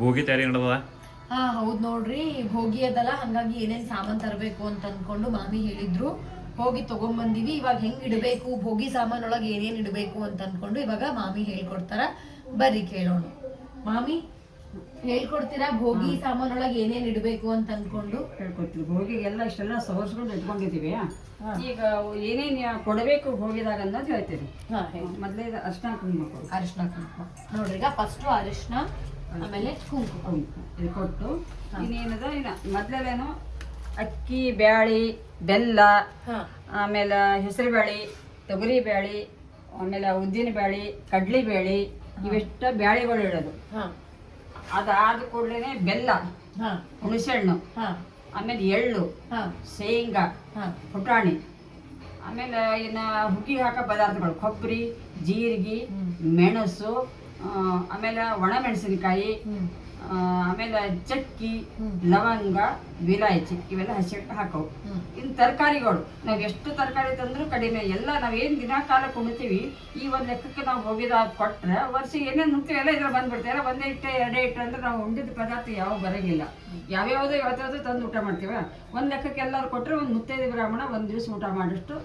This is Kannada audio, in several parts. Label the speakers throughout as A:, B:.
A: ಭೋಗಿ ತಯಾರಿ ನಡೆದ
B: ಹಾ ಹೌದ್ ನೋಡ್ರಿ. ಹೋಗಿ ಅದಲ್ಲ ಹಂಗಾಗಿ ಏನೇನ್ ಸಾಮಾನ್ ತರಬೇಕು ಅಂತ ಅನ್ಕೊಂಡು ಮಾಮಿ ಹೇಳಿದ್ರು. ಹೋಗಿ ತಗೊಂಬಂದಿವಿ. ಇವಾಗ ಹೆಂಗ್ ಇಡಬೇಕು? ಭೋಗಿ ಸಾಮಾನ್ ಒಳಗೆ ಏನೇನ್ ಇಡಬೇಕು ಅಂತ ಅನ್ಕೊಂಡು ಇವಾಗ ಮಾಮಿ ಹೇಳ್ಕೊಡ್ತಾರ. ಬರ್ರಿ ಕೇಳೋಣ. ಮಾಮಿ ಹೇಳ್ಕೊಡ್ತೀರಾ? ಭೋಗಿ ಸಾಮಾನ್ ಒಳಗೆ ಏನೇನ್ ಇಡಬೇಕು ಅಂತ ಅನ್ಕೊಂಡು?
C: ಹೇಳ್ಕೊತೀವಿ ಭೋಗಿಗೆಲ್ಲ ಇಷ್ಟೆಲ್ಲ ಸವರ್ಸ್ಕೊಂಡು ಇಟ್ಕೊಂಡಿದ್ದೀವಿ ಈಗ ಏನೇನು ಕೊಡಬೇಕು ಹೋಗಿದಾಗ ಅನ್ನೋದು ಹೇಳ್ತೀವಿ. ಮೊದಲೇ ಅರ್ಶಿನ ಕುಂಕುಮ
B: ಅರಿಶಿನ ಕುಂಕುಮ. ನೋಡ್ರಿ ಈಗ ಫಸ್ಟ್ ಅರಿಶಿನ ಆಮೇಲೆ ಕುಂಕುಮ.
C: ಇದು ಕೊಟ್ಟು ಇನ್ನೇನದ? ಇನ್ನ ಮೊದಲೇನು ಅಕ್ಕಿ ಬ್ಯಾಳಿ ಬೆಲ್ಲ ಆಮೇಲೆ ಹೆಸರು ಬ್ಯಾಳಿ ತೊಗರಿ ಬ್ಯಾಳಿ ಆಮೇಲೆ ಉದ್ದಿನ ಬ್ಯಾಳಿ ಕಡ್ಲಿ ಬ್ಯಾಳಿ ಇವೆಷ್ಟ ಬ್ಯಾಳಿಗಳು ಇಡೋದು
B: ಹಾ.
C: ಅದಾದ ಕೂಡಲೇ ಬೆಲ್ಲ
B: ಹಾ.
C: ಹುಣಸೆಹಣ್ಣು
B: ಹಾ.
C: ಆಮೇಲೆ ಎಳ್ಳು
B: ಹಾ.
C: ಶೇಂಗಾ
B: ಹಾ.
C: ಪುಟಾಣಿ ಆಮೇಲೆ ಇನ್ನು ಹುಗ್ಗಿ ಹಾಕೋ ಪದಾರ್ಥಗಳು ಕೊಬ್ಬರಿ ಜೀರಿಗೆ ಮೆಣಸು ಆಮೇಲೆ ಒಣಮೆಣಸಿನಕಾಯಿ ಮೆಣಸಿನಕಾಯಿ ಆಮೇಲೆ ಚಕ್ಕಿ. ಲವಂಗ ವಿಲಾಯಚಿ ಇವೆಲ್ಲ ಹಸಿ ಹಾಕವು.
B: ಇನ್
C: ಇನ್ನು ತರಕಾರಿಗಳು ನಾವು ಎಷ್ಟು ತರಕಾರಿ ತಂದ್ರೂ ಕಡಿಮೆ. ಎಲ್ಲ ನಾವೇನು ದಿನ ಕಾಲ ಕುಣಿತೀವಿ ಈ ಒಂದ್ ಲೆಕ್ಕಕ್ಕೆ ನಾವು ಹೋಗಿದಾಗ ಕೊಟ್ರೆ ವರ್ಷ ಏನೇನು ನುಗ್ತೀವಿ ಎಲ್ಲ ಇದ್ರ ಬಂದ್ಬಿಡ್ತೀವಿ. ಎಲ್ಲ ಒಂದೇ ಇಟ್ಟೆ ಎರಡೇ ಇಟ್ಟೆ ಅಂದ್ರೆ ನಾವು ಉಂಡಿದ ಪದಾರ್ಥ ಯಾವ ಬರಂಗಿಲ್ಲ. ಯಾವ್ಯಾವುದೋ ಯಾವ್ದಾದ್ರು ತಂದು ಊಟ ಮಾಡ್ತೀವ. ಒಂದ್ ಲೆಕ್ಕಕ್ಕೆ ಎಲ್ಲಾರು ಕೊಟ್ಟರೆ ಒಂದು ಮುತ್ತೈದು ಬ್ರಾಹ್ಮಣ ಒಂದು ದಿವಸ ಊಟ ಮಾಡಿಷ್ಟು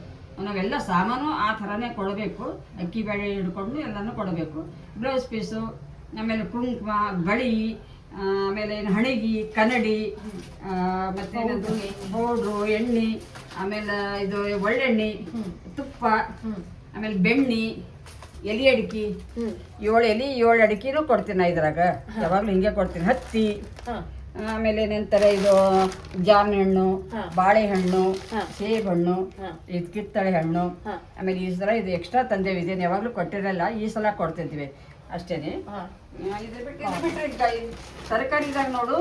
C: ನಾವೆಲ್ಲ ಸಾಮಾನು ಆ ಥರನೇ ಕೊಡಬೇಕು. ಅಕ್ಕಿ ಬೇಳೆ ಹಿಡ್ಕೊಂಡು ಎಲ್ಲನೂ ಕೊಡಬೇಕು. ಬ್ಲೌಸ್ ಪೀಸು ಆಮೇಲೆ ಕುಂಕುಮ ಬಳಿ ಆಮೇಲೆ ಏನು ಹಣಗಿ ಕನ್ನಡಿ ಮತ್ತು ಪೌಡ್ರು ಎಣ್ಣೆ ಆಮೇಲೆ ಇದು ಒಳ್ಳೆಣ್ಣೆ ತುಪ್ಪ ಆಮೇಲೆ ಬೆಣ್ಣೆ ಎಲೆ ಅಡಿಕೆ. ಏಳು ಎಲೆ ಏಳು ಅಡಿಕೆನೂ ಕೊಡ್ತೀನಿ ನಾ ಇದ್ರಾಗ. ಯಾವಾಗಲೂ ಹಿಂಗೆ ಕೊಡ್ತೀನಿ. ಹತ್ತಿ. ಆಮೇಲೆ ಏನಂತಾರೆ ಇದು ಜಾಮಿ ಹಣ್ಣು. ಬಾಳೆಹಣ್ಣು ಸೇಬ್
B: ಹಣ್ಣು.
C: ಇದು ಕಿತ್ತಳೆ ಹಣ್ಣು. ಆಮೇಲೆ ಈ ಸಲ ಇದು ಎಕ್ಸ್ಟ್ರಾ ತಂದೇವಿ ಇದೇನು ಯಾವಾಗಲೂ ಕೊಟ್ಟಿರಲ್ಲ ಈ ಸಲ ಕೊಡ್ತಿದ್ವಿ. ಅಷ್ಟೇನೆ. ಇದ್ರ ಬಿಟ್ಟು ಇದ್ರ ಬಿಟ್ರೆ ಈಗ ಈ ತರಕಾರಿದಾಗ ನೋಡು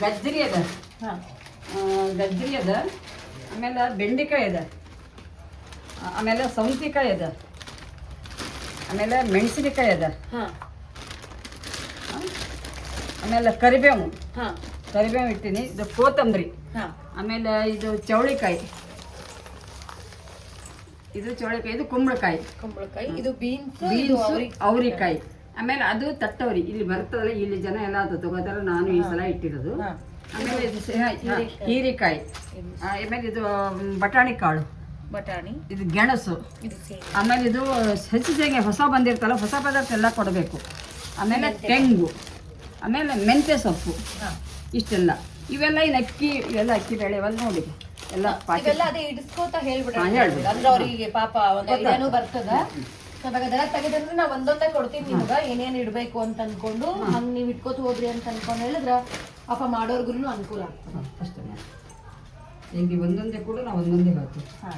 C: ಗಜ್ಜರಿ ಅದ.
B: ಹಾ.
C: ಗಜ್ಜರಿ ಅದ. ಆಮೇಲೆ ಬೆಂಡೆಕಾಯಿ ಅದ. ಆಮೇಲೆ ಸೌಂತಿಕಾಯಿ ಅದ. ಆಮೇಲೆ ಮೆಣಸಿನಕಾಯಿ ಅದ. ಆಮೇಲೆ ಕರಿಬೇವು.
B: ಹಾ.
C: ಕರಿಬೇವು ಇಟ್ಟಿನಿ ಇದು ಕೋತಂಬರಿ ಆಮೇಲೆ ಇದು ಚೌಳಿಕಾಯಿ. ಇದು ಚೌಳಿಕಾಯಿ ಇದು ಕುಂಬಳಕಾಯಿ.
B: ಕುಂಬಳಕಾಯಿ ಇದು ಬೀನ್ಸ್
C: ಬೀನ್ಸ್ ಅವ್ರಿಕಾಯಿ. ಆಮೇಲೆ ಅದು ತಟ್ಟವ್ರಿ. ಇಲ್ಲಿ ಬರ್ತದಲ್ಲ ಇಲ್ಲಿ ಜನ ಎಲ್ಲ ಅದು ತಗೋದಲ್ಲ ನಾನು ಈ ಸಲ ಇಟ್ಟಿರೋದು. ಆಮೇಲೆ ಇದು ಹೀರಿಕಾಯಿ. ಆಮೇಲೆ ಇದು ಬಟಾಣಿ ಕಾಳು.
B: ಬಟಾಣಿ.
C: ಇದು ಗೆಣಸು. ಆಮೇಲೆ ಇದು ಹೆಚ್ಚಿಗೆ ಹೊಸ ಬಂದಿರ್ತಲ್ಲ ಹೊಸ ಪದಾರ್ಥ ಎಲ್ಲ ಕೊಡಬೇಕು. ಆಮೇಲೆ ತೆಂಗು. ಆಮೇಲೆ ಮೆಂತ್ಯ ಸೊಪ್ಪು. ಇಷ್ಟೆಲ್ಲ. ಇವೆಲ್ಲ ಇನ್ನು ಅಕ್ಕಿ ಇವೆಲ್ಲ ಅಕ್ಕಿ ಬೇಳೆ ಒಂದು ನೋಡಿ. ಎಲ್ಲ ಪಾಕಿ.
B: ಇವೆಲ್ಲ ಅದೇ ಇಡಿಸ್ಕೋತ ಹೇಳ್ಬಿಡ
C: ಹಾ, ಹೇಳ್ಬಿಡು.
B: ಅಂದ್ರೆ ಅವರಿಗೆ ಪಾಪ ಒಂದು ಬರ್ತದ. ಸೊ ಅವಾಗ ಅದೆಲ್ಲ ತೆಗೆದಂದ್ರೆ ನಾ ಒಂದೊಂದೇ ಕೊಡ್ತೀನಿ ನಿಮ್ಗ. ಏನೇನ್ ಇಡ್ಬೇಕು ಅಂತ ಅನ್ಕೊಂಡು ಹಂಗ್ ನೀವು ಇಟ್ಕೋತ ಹೋದ್ರಿ ಅಂತ ಅನ್ಕೊಂಡು ಹೇಳಿದ್ರ ಪಾಪ ಮಾಡೋರ್ಗುನು ಅನುಕೂಲ ಆಗ್ತದೆ.
C: ಅಷ್ಟೇ ಹೆಂಗೆ ಒಂದೊಂದೇ ಕೂಡ ನಾವು ಒಂದೊಂದೇ ಹೇಳ್ತೀವಿ.
B: ಹಾ.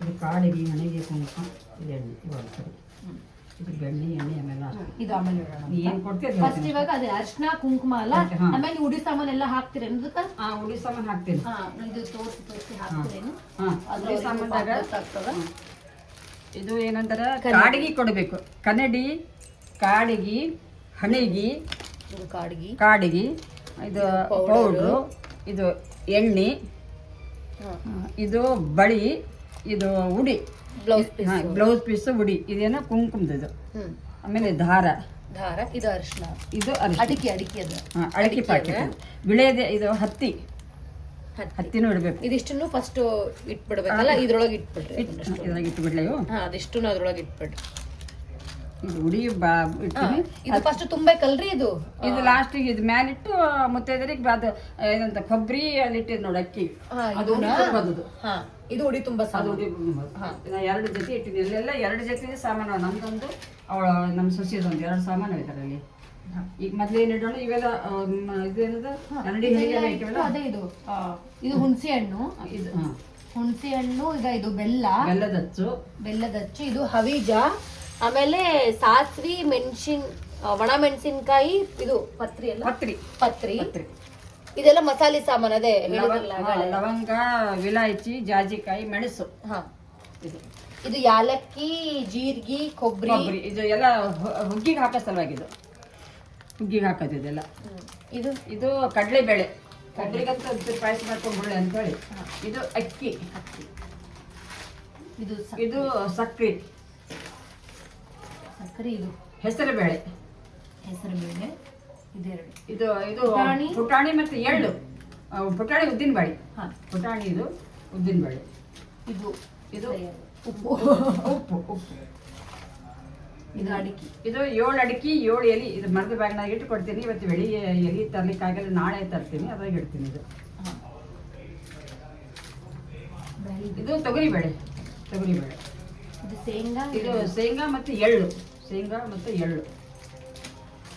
C: ಇದು ಕಾಡಿಗೆ ಮನೆಗೆ ಕುಂಕುಮ ಇದು ಎಣ್ಣೆ ಇವಾಗ ಸರಿ. ಇದು ಬೆಣ್ಣೆ ಎಣ್ಣೆ ಆಮೇಲೆ
B: ಇದು ಆಮೇಲೆ ಇಡೋಣ
C: ನೀ ಏನು ಕೊಡ್ತೀರಿ
B: ಫಸ್ಟ್ ಇವಾಗ ಅದೇ ಅರ್ಶನ ಕುಂಕುಮ ಅಲ್ಲ?
C: ಹಾ.
B: ಆಮೇಲೆ ಉಡಿ ಸಾಮಾನ್ ಎಲ್ಲ ಹಾಕ್ತೀರಿ ಅದಕ್ಕ
C: ಹಾಂ ಉಡಿ ಸಾಮಾನು ಹಾಕ್ತೀನಿ.
B: ಹಾ ಇದು ತೋರಿಸಿ ತೋರಿಸಿ ಹಾಕ್ತೀರೇನು?
C: ಹಾಂ ಸಾಮಾನ್ದಾಗ
B: ಗೊತ್ತಾಗ್ತದ
C: ಇದು ಏನಂತಾರೆ? ಕಾಡಿಗೆ ಕೊಡಬೇಕು. ಕನ್ನಡಿ ಕಾಡಿಗೆ ಹಣಿಗಿ
B: ಇದು ಕಾಡ್ಗಿ.
C: ಕಾಡಿಗೆ ಇದು ಪೌಡ್ರು ಇದು ಎಣ್ಣೆ
B: ಹಾ.
C: ಇದು ಬಳಿ ಇದು ಉಡಿ
B: ಬ್ಲೌಸ್
C: ಹಾಂ ಬ್ಲೌಸ್ ಪೀಸು ಉಡಿ. ಇದೇನೋ ಕುಂಕುಮದ ಇದು.
B: ಹ್ಮ್.
C: ಆಮೇಲೆ ದಾರ
B: ದಾರ ಇದು ಅರಿಶಿನ
C: ಇದು ಅರಿಶಿನ
B: ಅಡಿಕೆ ಅಡಿಕೆ ಅದು.
C: ಹಾಂ ಅಡಿಕೆ ಪ್ಯಾಕೆಟ್ ಬಿಳೆದೆ ಇದು ಹತ್ತಿ.
B: ಹತ್ತಿ.
C: ಹತ್ತಿನೂ ಇಡಬೇಕು.
B: ಇದಿಷ್ಟನ್ನು ಫಸ್ಟ್ ಇಟ್ಬಿಡ್ಬೇಕಲ್ಲ ಇದ್ರೊಳಗೆ ಇಟ್ಬಿಡ್ರಿ.
C: ಇದ್ರಾಗ ಇಟ್ಬಿಡ್ಲ ಇವು?
B: ಹಾ ಅದಿಷ್ಟು ಅದ್ರೊಳಗೆ ಇಟ್ಬಿಡ್ರಿ.
C: ಇದು ಉಡಿ ಬಾ ಇಡ್ತೀನಿ.
B: ಇದು ಫಸ್ಟ್ ತುಂಬಬೇಕಲ್ರಿ ಇದು?
C: ಇದು ಲಾಸ್ಟಿಗೆ ಇದು ಮ್ಯಾಲಿಟ್ಟು ಮುತ್ತೈದರಿಗೆ ಅದು ಏನಂತ ಕೊಬ್ಬರಿ ಅಲ್ಲಿ ಇಟ್ಟಿದ್ ನೋಡಿ ಅಕ್ಕಿ. ಅದು.
B: ಹಾ. ಇದು ಉಡಿ ತುಂಬಾ
C: ಅದು ನಾ ಎರಡು ಜೊತೆ ಇಟ್ಟಿದ್ದೀನಿ ಇಲ್ಲೆಲ್ಲ ಎರಡು ಜೊತೆ ಸಾಮಾನು ನಮ್ದೊಂದು ಅವಳ ನಮ್ಮ ಸೊಸೆದೊಂದು ಎರಡು ಸಾಮಾನು ಇದರಲ್ಲಿ ಈಗ ಮೊದ್ಲು ಏನ್ ಇಡೋಣ ಇವೆಲ್ಲ ಆ, ಮ- ಇದೇನದ ಇಟ್ಟಿವಲ್ಲ
B: ಅದೇ ಇದು. ಆ, ಇದು ಹುಣಸೆ ಹಣ್ಣು.
C: ಇದು ಹಾಂ.
B: ಹುಣಸೆ ಹಣ್ಣು ಈಗ ಇದು ಬೆಲ್ಲ.
C: ಬೆಲ್ಲದ ಬೆಲ್ಲದಚ್ಚು
B: ಬೆಲ್ಲದ ಹಚ್ಚು ಇದು ಹವೀಜ. ಆಮೇಲೆ ಸಾಸ್ವಿ ಮೆಣಸಿನ್ ಒಣ ಮೆಣಸಿನ್ಕಾಯಿ ಇದು ಪತ್ರಿ ಅಲ್ಲ?
C: ಪತ್ರಿ.
B: ಪತ್ರಿ.
C: ಪತ್ರಿ.
B: ಇದೆಲ್ಲ ಮಸಾಲೆ ಸಾಮಾನು ಅದೇ ಹೇಳಿದ್ರಲ್ಲ
C: ಲವಂಗ ವಿಲಾಯಚಿ ಜಾಜಿಕಾಯಿ ಮೆಣಸು.
B: ಹಾ.
C: ಇದು.
B: ಇದು ಯಾಲಕ್ಕಿ ಜೀರಿಗೆ ಕೊಬ್ಬರಿ
C: ಕೊಬ್ಬರಿ ಇದು ಎಲ್ಲ ಹು- ಹುಗ್ಗಿಗೆ ಹಾಕೋ ಸಲುವಾಗಿದು ಹುಗ್ಗಿಗೆ ಹಾಕೋದು ಇದೆಲ್ಲ.
B: ಇದು?
C: ಇದು ಕಡಲೆಬೇಳೆ. ಕಡ್ಲಿಗಂತ ಇದು ಪಾಯಸ ಮಾಡ್ಕೊಂಡ್ಬಿಡ್ಲೆ ಅಂತೇಳಿ. ಇದು ಅಕ್ಕಿ.
B: ಇದು ಸ-
C: ಇದು ಸಕ್ಕರೆ
B: ಸಕ್ಕರೆ ಇದು.
C: ಹೆಸರು ಬೇಳೆ
B: ಹೆಸರು ಬೇಳೆ ಇದೆರಡು
C: ಇದು ಇದು
B: ಪುಟಾಣಿ?
C: ಪುಟಾಣಿ ಮತ್ತು ಎಳ್ಳು. ಆ, ಪುಟಾಣಿ ಉದ್ದಿನ ಬೇಳೆ
B: ಹಾ.
C: ಪುಟಾಣಿ ಇದು ಉದ್ದಿನ ಬೇಳೆ
B: ಇದು
C: ಇದು
B: ಉಪ್ಪು.
C: ಉಪ್ಪು ಉಪ್ಪು
B: ಇದು ಅಡಿಕೆ.
C: ಇದು ಏಳು ಅಡಿಕೆ ಏಳು ಎಲಿ. ಇದು ಮರದ ಬ್ಯಾಗ್ನಾಗ ಇಟ್ಟು ಕೊಡ್ತೀನಿ ಇವತ್ತು ಬೆಳಿಗ್ಗೆ ತರ್ಲಿಕ್ಕೆ ತರ್ಲಿಕ್ಕಾಗಲ್ಲ ನಾಳೆ ತರ್ತೀನಿ. ಅದ್ರಾಗ ಇಡ್ತೀನಿ ಇದು.
B: ಹಾ. ಬೇಳೆ ಇದು.
C: ಇದು ತೊಗರಿ ಬೇಳೆ ತೊಗರಿ ಬೇಳೆ
B: ಇದು ಶೇಂಗಾ.
C: ಇದು ಶೇಂಗಾ ಮತ್ತು ಎಳ್ಳು. ಶೇಂಗಾ ಮತ್ತು ಎಳ್ಳು.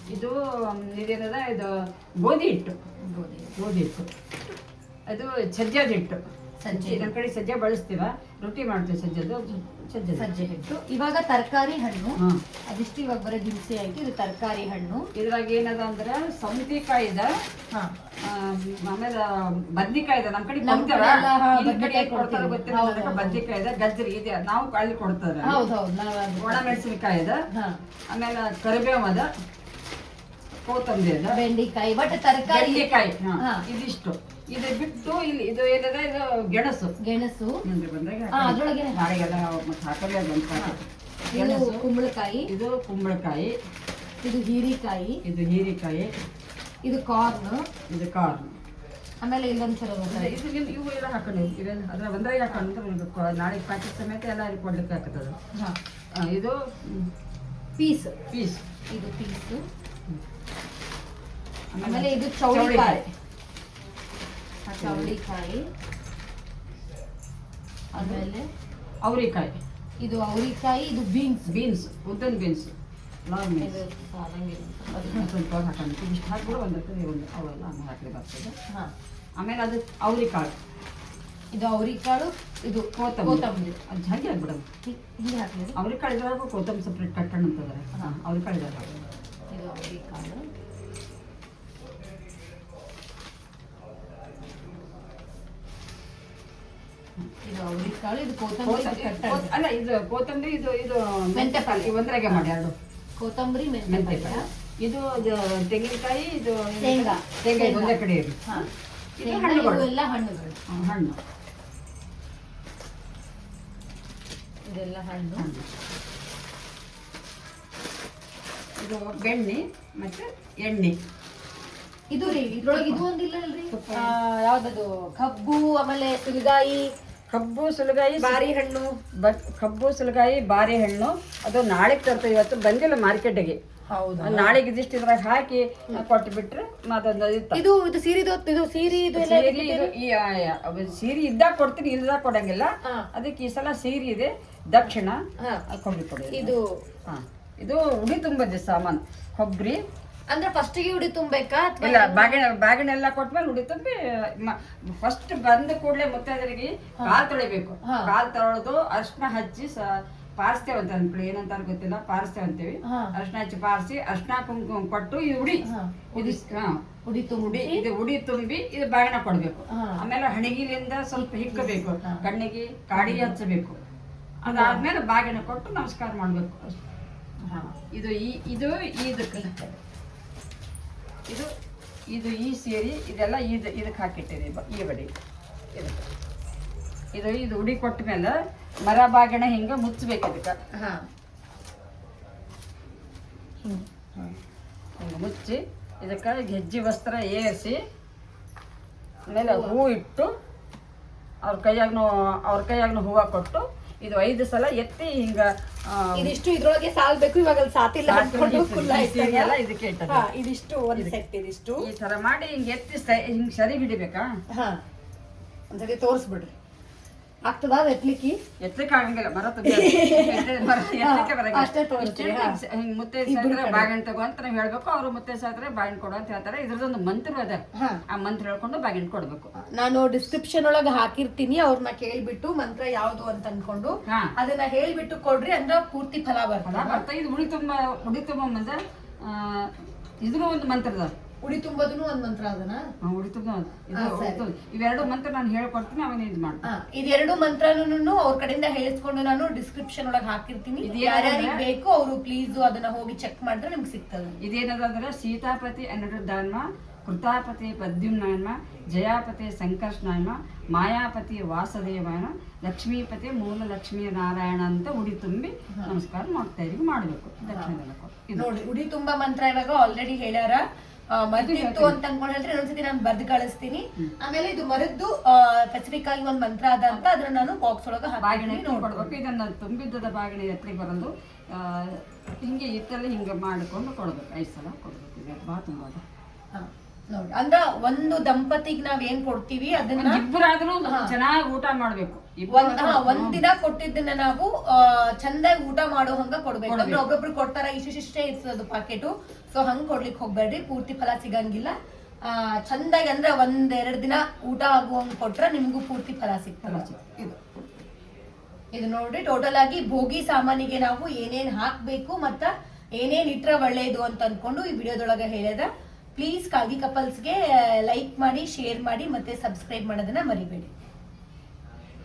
C: ಇದು ಇದೇನದ ಇದು ಗೋಧಿ ಹಿಟ್ಟು
B: ಗೋಧಿ
C: ಗೋಧಿ ಹಿಟ್ಟು ಅದು ಸಜ್ಜದ ಹಿಟ್ಟು
B: ಸಜ್ಜೆ
C: ನಮ್ಮ ಕಡೆ ಸಜ್ಜೆ ಬಳಸ್ತೀವ ರೊಟ್ಟಿ ಮಾಡ್ತೀವಿ ಸಜ್ಜದ್ದು ಸಜ್ಜೆ
B: ಸಜ್ಜೆ ಹಿಟ್ಟು. ಇವಾಗ ತರಕಾರಿ ಹಣ್ಣು. ಅದಿಷ್ಟು ಇವಾಗ ಬರೋ ದಿನಸಿ ಆಯ್ತು ಇದು ತರಕಾರಿ ಹಣ್ಣು.
C: ಇದ್ರಾಗ ಏನದ ಅಂದ್ರೆ ಸೌತೆಕಾಯಿ ಇದೆ ಆಮೇಲೆ ಬದ್ನಿಕಾಯಿ ಇದೆ ನಮ್ಮ ಕಡೆ
B: ನಮ್
C: ಕೊಡ್ತಾರ
B: ಬದ್ನೆಕಾಯಿ
C: ಕೊಡ್ತಾರ ಗೊತ್ತಿಲ್ಲ
B: ಹೌದು,
C: ನನಗೆ ಬದ್ನಿಕಾಯಿ ಇದೆ ಗಜ್ಜರಿ ಇದೆ. ನಾವು ಅಲ್ಲಿ ಕೊಡ್ತಾರೆ. ಒಣ ಮೆಣಸಿನಕಾಯಿ ಇದೆ ಆಮೇಲೆ ಕರಿಬೇವು ಅದ ಕೊತ್ತಂಬರಿ ಅದ
B: ಬೆಂಡೆಕಾಯಿ ಬಟ್ ತರಕಾರಿ.
C: ಬೆಂಡೆಕಾಯಿ. ಹಾ. ಇದಿಷ್ಟು. ಇದು ಬಿಟ್ಟು ಇಲ್ಲಿ ಇದು ಏನಿದೆ ಇದು ಗೆಣಸು.
B: ಗೆಣಸು.
C: ಮುಂದೆ ಬಂದಾಗ
B: ಹಾ, ಅದ್ರೊಳಗೆ.
C: ನಾಳೆಗೆಲ್ಲ ಮತ್ತೆ ಹಾಕಲೇ ಪಾಕೆಟ್.
B: ಇದು
C: ಗೆಣಸು.
B: ಕುಂಬಳಕಾಯಿ.
C: ಇದು ಕುಂಬಳಕಾಯಿ.
B: ಇದು ಹೀರಿಕಾಯಿ.
C: ಇದು ಹೀರಿಕಾಯಿ.
B: ಇದು ಕಾರ್ನ್.
C: ಇದು ಕಾರ್ನ್.
B: ಆಮೇಲೆ ಇಲ್ಲೊಂದ್ ಚಲೋ
C: ಇದು ಇವು ಎಲ್ಲ ಹಾಕೊಂಡು ಇವೆಲ್ಲ ಅದ್ರ ಒಂದ್ರಾಗ ಹಾಕೊಂಡು ನಾಳೆ ಪ್ಯಾಕೆಟ್ ಸಮೇತ ಎಲ್ಲ ಅಲ್ಲಿ ಕೊಡ್ಲಿಕ್ಕೆ ಆಗ್ತದೆ
B: ಹಾ.
C: ಇದು
B: ಪೀಸ್.
C: ಪೀಸ್.
B: ಇದು ಪೀಸ್. ಆಮೇಲೆ ಇದು ಚೌಳಿಕಾಯಿ.
C: ಚೌಳಿಕಾಯಿ.
B: ಆಮೇಲೆ
C: ಅವರಿಕಾಯಿ.
B: ಇದು ಅವರಿಕಾಯಿ ಇದು ಬೀನ್ಸ್.
C: ಬೀನ್ಸ್ ಉದ್ದನ್ ಬೀನ್ಸ್. Long beans. ಸ್ವಲ್ಪ ಹಾಕೊಂಡು ಇಷ್ಟು ಹಾಕಿಬಿಡು ಒಂದು ಒಂದು ಅವೆಲ್ಲ ಹಂಗೆ ಹಾಕಲಿ ಬರ್ತದೆ
B: ಹಾ.
C: ಆಮೇಲೆ ಅದು ಅವರಿಕಾಳು.
B: ಇದು ಅವರಿಕಾಳು ಇದು
C: ಕೊತ್ತಂಬರಿ.
B: ಕೋತಂಬರಿ
C: ಅದು ಜಲ್ದಿ ಆಗ್ಬಿಡೋದು
B: ಹಿ- ಹಿಂಗೆ ಹಾಕ್ಲಿ
C: ಅವ್ರಿಕಾಳು ಇದ್ರಾಗ ಕೊತ್ತಂಬರಿ ಸಪ್ರೇಟ್ ಕಟ್ಟಣ ಅಂತಂದ್ರೆ
B: ಹಾ.
C: ಅವ್ರಿಕಾಳು ಇದ್ರಾಗ.
B: ಇದು ಅವರಿಕಾಳು. ಇದು ಅವರಿಕಾಳು ಇದು ಕೊತ್ತಂಬರಿ ಇದು.
C: ಅಲ್ಲ ಇದು ಕೊತ್ತಂಬರಿ ಇದು ಇದು
B: ಮೆಂತ್ಯ ಪಲ್ಯ.
C: ಈ ಒಂದ್ರಾಗೆ ಮಾಡಿ ಎರಡು.
B: ಕೊತ್ತಂಬರಿ ಮೆಂತೆ
C: ಮೆಂತ್ಯ
B: ಪಲ್ಯ
C: ಪಲ್ಯ. ಇದು ಇದು ತೆಂಗಿನಕಾಯಿ ಇದು
B: ಶೇಂಗಾ.
C: ಶೇಂಗಾ ಇದು ಒಂದೇ ಕಡೆ ಇರಿ
B: ಹಾ.
C: ಇದು
B: ಶೇಂಗಾ,
C: ಹಣ್ಣುಗಳು.
B: ಇವೆಲ್ಲ ಹಣ್ಣುಗಳು.
C: ಹ್ಮ್, ಹಣ್ಣು.
B: ಇದೆಲ್ಲ ಹಣ್ಣು.
C: ಹಣ್ಣು. ಇದು ಬೆಣ್ಣೆ ಮತ್ತೆ ಎಣ್ಣೆ.
B: ಇದು ರೀ ಇದ್ರೊಳಗೆ ಇದು ಒಂದಿಲ್ಲ ಅಲ್ರಿ? ಆ, ಯಾವ್ದದು? ಕಬ್ಬು ಆಮೇಲೆ ಸುಲಿಗಾಯಿ
C: ಕಬ್ಬು ಸುಲಗಾಯಿ
B: ಬಾರಿ ಹಣ್ಣು.
C: ಕಬ್ಬು ಸುಲಗಾಯಿ ಬಾರಿ ಹಣ್ಣು. ಅದು ನಾಳೆಗೆ ತರ್ತೇವೆ ಇವತ್ತು ಬಂದಿಲ್ಲ ಮಾರ್ಕೆಟಿಗೆ.
B: ಹೌದು?
C: ನಾಳೆಗೆ ಇದಿಷ್ಟು ಇದ್ರಾಗ ಹಾಕಿ ಕೊಟ್ಟು ಬಿಟ್ರೆ ಮತ್ತೊಂದು
B: ಇದು ಇದು ಸೀರೆ ಇದು
C: ಸೀರೆ ಇದು ಸೀರೆ ಇದ್ದಾಗ ಕೊಡ್ತೀನಿ ಇಲ್ದಾಗ ಕೊಡಂಗಿಲ್ಲ. ಅದಕ್ಕೆ ಈ ಸಲ ಸೀರೆ ಇದೆ. ದಕ್ಷಿಣ
B: ಹಾ.
C: ಕೊಡಿ.
B: ಇದು
C: ಹಾ. ಇದು ಉಡಿ ತುಂಬದೆ ಸಾಮಾನು. ಕೊಬ್ಬರಿ
B: ಅಂದ್ರೆ ಫಸ್ಟಿಗೆ ಉಡಿ ತುಂಬಬೇಕಾ ಅಥವಾ
C: ಇಲ್ಲ ಬಾಗಿನ ಬಾಗಿನೆಲ್ಲ ಎಲ್ಲ ಕೊಟ್ಮೇಲೆ ಉಡಿ ತುಂಬಿ ಫಸ್ಟ್ ಬಂದ ಕೂಡಲೇ ಮುತ್ತೈದರಿಗೆ ಕಾಲ್ ತೊಳಿಬೇಕು. ಕಾಲ್ ತೊಳೆದು ಅರ್ಶನ ಹಚ್ಚಿ ಸ ಪಾರಿಸ್ತೇವೆ ಅಂತ ಅನ್ಕೊಳ್ಳಿ ಏನಂತ ಗೊತ್ತಿಲ್ಲ ಪಾರಿಸ್ತೇವೆ ಅಂತೇವಿ. ಅರ್ಶನ ಹಚ್ಚಿ ಪಾರಿಸಿ ಅರ್ಶನ ಕುಂಕುಮ ಕೊಟ್ಟು ಇದು ಉಡಿ. ಉಡಿ.
B: ಉಡಿ ತುಂಬಿ.
C: ಇದು ಉಡಿ ತುಂಬಿ ಇದು ಬಾಗಿನ ಕೊಡ್ಬೇಕು. ಆಮೇಲೆ ಹಣಗಿಲಿಂದ ಸ್ವಲ್ಪ ಹಿಕ್ಕಬೇಕು. ಕಣ್ಣಿಗೆ ಕಾಡಿಗೆ ಹಚ್ಚಬೇಕು. ಅದಾದ್ಮೇಲೆ ಬಾಗಿನ ಕೊಟ್ಟು ನಮಸ್ಕಾರ ಮಾಡ್ಬೇಕು. ಇದು ಈ ಇದು ಇದಕ್ಕೆ ಇದು ಇದು ಈ ಸೇರಿ ಇದೆಲ್ಲ ಇದು ಇದಕ್ಕೆ ಹಾಕಿಟ್ಟಿದೆ ಈ ಬಡಿ. ಇದಕ್ಕೆ. ಇದು ಇದು ಉಡಿ ಕೊಟ್ಟ ಮೇಲೆ ಮರ ಬಾಗಿಣ ಹಿಂಗೆ ಮುಚ್ಚಬೇಕು ಇದಕ್ಕೆ.
B: ಹಾ.
C: ಹಿಂಗೆ ಮುಚ್ಚಿ ಇದಕ್ಕೆ ಗೆಜ್ಜೆ ವಸ್ತ್ರ ಏರಿಸಿ ಆಮೇಲೆ ಹೂ ಇಟ್ಟು ಅವ್ರ ಕೈಯಾಗನು ಅವ್ರ ಕೈಯಾಗನು ಹೂವು ಕೊಟ್ಟು ಇದು ಐದು ಸಲ ಎತ್ತಿ ಹಿಂಗ
B: ಇದಿಷ್ಟು ಇದ್ರೊಳಗೆ ಸಾಲ್ಬೇಕು ಇವಾಗ ಅಲ್ಲಿ ಸಾತಿಲ್ಲ ಹಾಕೊಂಡು ಆಯ್ತಲ್ಲ?
C: ಇದಕ್ಕೆ ಇಟ್ಟದ್ದು.
B: ಹಾ, ಇದಿಷ್ಟು ಒಂದ್ ಸೆಟ್ ಇದಿಷ್ಟು.
C: ಈ ತರ ಮಾಡಿ ಹಿಂಗ ಎತ್ತಿ ಹಿಂಗ್ ಸರಿ
B: ಬಿಡಿಬೇಕಾ ಒಂದ್ಸತಿ ತೋರಿಸ್ಬಿಡ್ರಿ. ಆಗ್ತದ ಎತ್ಲಿಕ್ಕೆ?
C: ಎತ್ತಕ್ಕೆ ಆಗಂಗಿಲ್ಲ ಮರ ಹಿಂಗ್ ಮುತ್ತೆ ಸಾಯ್ತಾರೆ ಬಾಗಿನ ತಗೋ ಅಂತ ನಾವ್ ಹೇಳ್ಬೇಕು ಅವ್ರು ಮುತ್ತೆ ಸಾಯ್ತಾರೆ ಬಾಗಿನ ಕೊಡು ಅಂತ ಹೇಳ್ತಾರೆ. ಇದ್ರದೊಂದು ಮಂತ್ರ ಅದ ಆ ಮಂತ್ರ ಹೇಳ್ಕೊಂಡು ಬಾಗಿನ ಕೊಡ್ಬೇಕು.
B: ನಾನು ಡಿಸ್ಕ್ರಿಪ್ಷನ್ ಒಳಗ ಹಾಕಿರ್ತೀನಿ ಅವ್ರನ್ನ ಕೇಳ್ಬಿಟ್ಟು ಮಂತ್ರ ಯಾವ್ದು ಅಂತ ಅನ್ಕೊಂಡು. ಅದನ್ನ ಹೇಳ್ಬಿಟ್ಟು ಕೊಡ್ರಿ ಅಂದ್ರೆ ಪೂರ್ತಿ ಫಲ ಬರ್ತದ?
C: ಬರ್ತಾ ಇದು. ಉಡಿ ತುಂಬಾ ಉಡಿ ತುಂಬ ಮುಂದೆ ಇದನ್ನು ಒಂದು ಮಂತ್ರದ
B: ಉಡಿ ತುಂಬೋದನು ಒಂದ್ ಮಂತ್ರ ಅದನ್ನ
C: ಉಡಿ ತುಂಬ. ಇವೆರಡು ಮಂತ್ರ ನಾನು ಹೇಳ್ಕೊಡ್ತೀನಿ ಅವನ ಇದು ಮಾಡ್ತೀನಿ.
B: ಇದೆರಡು ಮಂತ್ರನೂ ಅವ್ರ ಕಡೆಯಿಂದ ಹೇಳಿಸ್ಕೊಂಡು ನಾನು ಡಿಸ್ಕ್ರಿಪ್ಷನ್ ಒಳಗೆ ಹಾಕಿರ್ತೀನಿ. ಯಾರ್ಯಾರಿಗೆ ಬೇಕು ಅವರು ಪ್ಲೀಸ್ ಅದನ್ನ ಹೋಗಿ ಚೆಕ್ ಮಾಡಿದ್ರೆ ನಿಮ್ಗೆ ಸಿಗ್ತದೆ.
C: ಇದೇನದ ಅಂದ್ರೆ ಸೀತಾಪತಿ ದಾನ ಕೃತಾಪತಿ ಪದ್ಯುಮ್ನಾನ್ಮ ಜಯಾಪತಿ ಸಂಕರ್ಷನಾಯಮ ಮಾಯಾಪತಿ ವಾಸದೇವನ ಲಕ್ಷ್ಮೀಪತಿ ಮೂಲ ಲಕ್ಷ್ಮೀ ನಾರಾಯಣ ಅಂತ ಉಡಿ ತುಂಬಿ ನಮಸ್ಕಾರ ಮಾಡ್ತಾ ಇದೀವಿ ಮಾಡಬೇಕು. ದಕ್ಷಿಣ
B: ನೋಡಿ ಉಡಿ ತುಂಬಾ ಮಂತ್ರ ಇವಾಗ ಆಲ್ರೆಡಿ ಹೇಳ್ಯಾರ. ಆ, ಮರ್ದಿತ್ತು ಅಂತ ಅನ್ಕೊಂಡ್ರೆ ಒಂದ್ಸತಿ ನಾನು ಬರ್ದು ಕಳಿಸ್ತೀನಿ. ಆಮೇಲೆ ಇದು ಮರದ್ದು ಸ್ಪೆಸಿಫಿಕ್ ಆಗಿ ಒಂದ್ ಮಂತ್ರ ಅದ ಅಂತ ಅದನ್ನ ನಾನು ಬಾಕ್ಸ್ ಒಳಗ
C: ಬಾಗಿಣಿ
B: ನೋಡ್ಕೊಡ್ಬೇಕು
C: ಕೊಡ್ಬೇಕು ಇದನ್ನ ತುಂಬಿದ್ದದ ಬಾಗಿಣೆ ಹತ್ರ ಬರೋದು. ಹಿಂಗೆ ಇತ್ತಲ್ಲ ಹಿಂಗೆ ಮಾಡಿಕೊಂಡು ಕೊಡ್ಬೇಕು. ಐದು ಸಲ ಕೊಡ್ಬೇಕು. ಇದು ಬಾ ತುಂಬೋದು
B: ನೋಡಿ ಅಂದ್ರ ಒಂದು ದಂಪತಿಗ್ ನಾವ್ ಏನ್ ಕೊಡ್ತೀವಿ ಅದನ್ನ
C: ಇಬ್ಬರಾದ್ರೂ ಚೆನ್ನಾಗಿ ಊಟ ಮಾಡ್ಬೇಕು.
B: ಒಂದ್ ಹಾ, ಒಂದ್ ದಿನ ಕೊಟ್ಟಿದ್ದನ್ನ ನಾವು ಚಂದಾಗಿ ಊಟ ಮಾಡೋ ಹಂಗ ಕೊಡ್ಬೇಕು. ಅಂದ್ರೆ ಒಬ್ಬೊಬ್ರು ಕೊಡ್ತಾರ ಇಷ್ಟಿಷ್ಟೇ ಇರ್ತದ ಪಾಕೆಟು ಸೊ ಹಂಗ್ ಕೊಡ್ಲಿಕ್ ಹೋಗ್ಬೇಡ್ರಿ. ಪೂರ್ತಿ ಫಲ ಸಿಗಂಗಿಲ್ಲ. ಆ, ಚಂದಾಗಿ ಅಂದ್ರೆ ಒಂದ್ ಎರಡ್ ದಿನ ಊಟ ಆಗುವಂಗ್ ಕೊಟ್ರ ನಿಮ್ಗೂ ಪೂರ್ತಿ ಫಲ ಸಿಗ್ತದ.
C: ಇದು.
B: ಇದು ನೋಡ್ರಿ ಟೋಟಲ್ ಆಗಿ ಭೋಗಿ ಸಾಮಾನಿಗೆ ನಾವು ಏನೇನ್ ಹಾಕ್ಬೇಕು ಮತ್ತ ಏನೇನ್ ಇಟ್ರ ಒಳ್ಳೇದು ಅಂತ ಅನ್ಕೊಂಡು ಈ ವಿಡಿಯೋದೊಳಗ ಹೇಳಿದ ಪ್ಲೀಸ್ ಕಾಗಿ ಕಪಲ್ಸ್ಗೆ ಲೈಕ್ ಮಾಡಿ ಶೇರ್ ಮಾಡಿ ಮತ್ತೆ ಸಬ್ಸ್ಕ್ರೈಬ್ ಮಾಡೋದನ್ನ ಮರಿಬೇಡಿ.